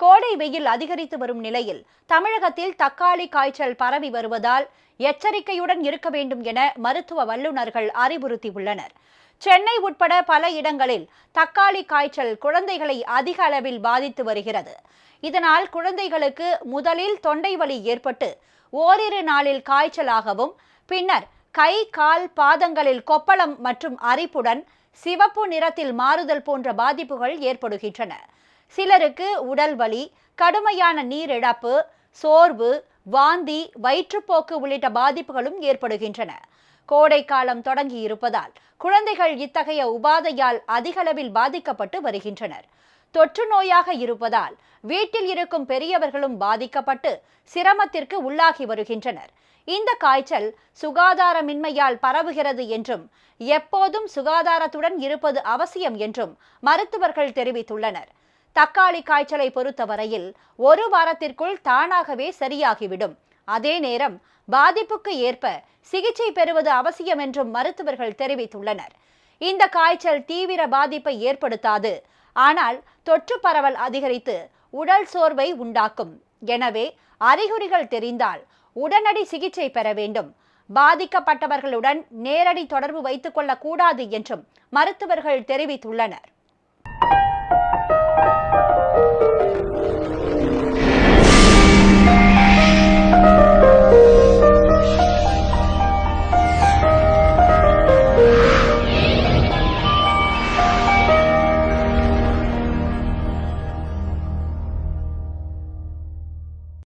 கோடை வெயில் அதிகரித்து வரும் நிலையில் தமிழகத்தில் தக்காளி காய்ச்சல் பரவி வருவதால் எச்சரிக்கையுடன் இருக்க வேண்டும் என மருத்துவ வல்லுநர்கள் அறிவுறுத்தியுள்ளனர். சென்னை உட்பட பல இடங்களில் தக்காளி காய்ச்சல் குழந்தைகளை அதிக அளவில் பாதித்து வருகிறது. இதனால் குழந்தைகளுக்கு முதலில் தொண்டை வலி ஏற்பட்டு ஓரிரு நாளில் காய்ச்சலாகவும் பின்னர் கை கால் பாதங்களில் கொப்பளம் மற்றும் அரிப்புடன் சிவப்பு நிறத்தில் மாறுதல் போன்ற பாதிப்புகள் ஏற்படுகின்றன. சிலருக்கு உடல் வலி கடுமையான நீரிழப்பு சோர்வு வாந்தி வயிற்றுப்போக்கு உள்ளிட்ட பாதிப்புகளும் ஏற்படுகின்றன. கோடை காலம் தொடங்கி இருப்பதால் குழந்தைகள் இத்தகைய உபாதையால் அதிகளவில் பாதிக்கப்பட்டு வருகின்றனர். தொற்று நோயாக இருப்பதால் வீட்டில் இருக்கும் பெரியவர்களும் பாதிக்கப்பட்டு சிரமத்திற்கு உள்ளாகி வருகின்றனர். இந்த காய்ச்சல் சுகாதாரமின்மையால் பரவுகிறது என்றும் எப்போதும் சுகாதாரத்துடன் இருப்பது அவசியம் என்றும் மருத்துவர்கள் தெரிவித்துள்ளனர். தக்காளி காய்ச்சலை பொறுத்தவரையில் ஒரு வாரத்திற்குள் தானாகவே சரியாகிவிடும். அதே நேரம் பாதிப்புக்கு ஏற்ப சிகிச்சை பெறுவது அவசியம் என்றும் மருத்துவர்கள் தெரிவித்துள்ளனர். இந்த காய்ச்சல் தீவிர பாதிப்பை ஏற்படுத்தாது. ஆனால் தொற்று பரவல் அதிகரித்து உடல் சோர்வை உண்டாக்கும். எனவே அறிகுறிகள் தெரிந்தால் உடனடி சிகிச்சை பெற வேண்டும். பாதிக்கப்பட்டவர்களுடன் நேரடி தொடர்பு வைத்துக் கொள்ளக்கூடாது என்றும் மருத்துவர்கள் தெரிவித்துள்ளனர்.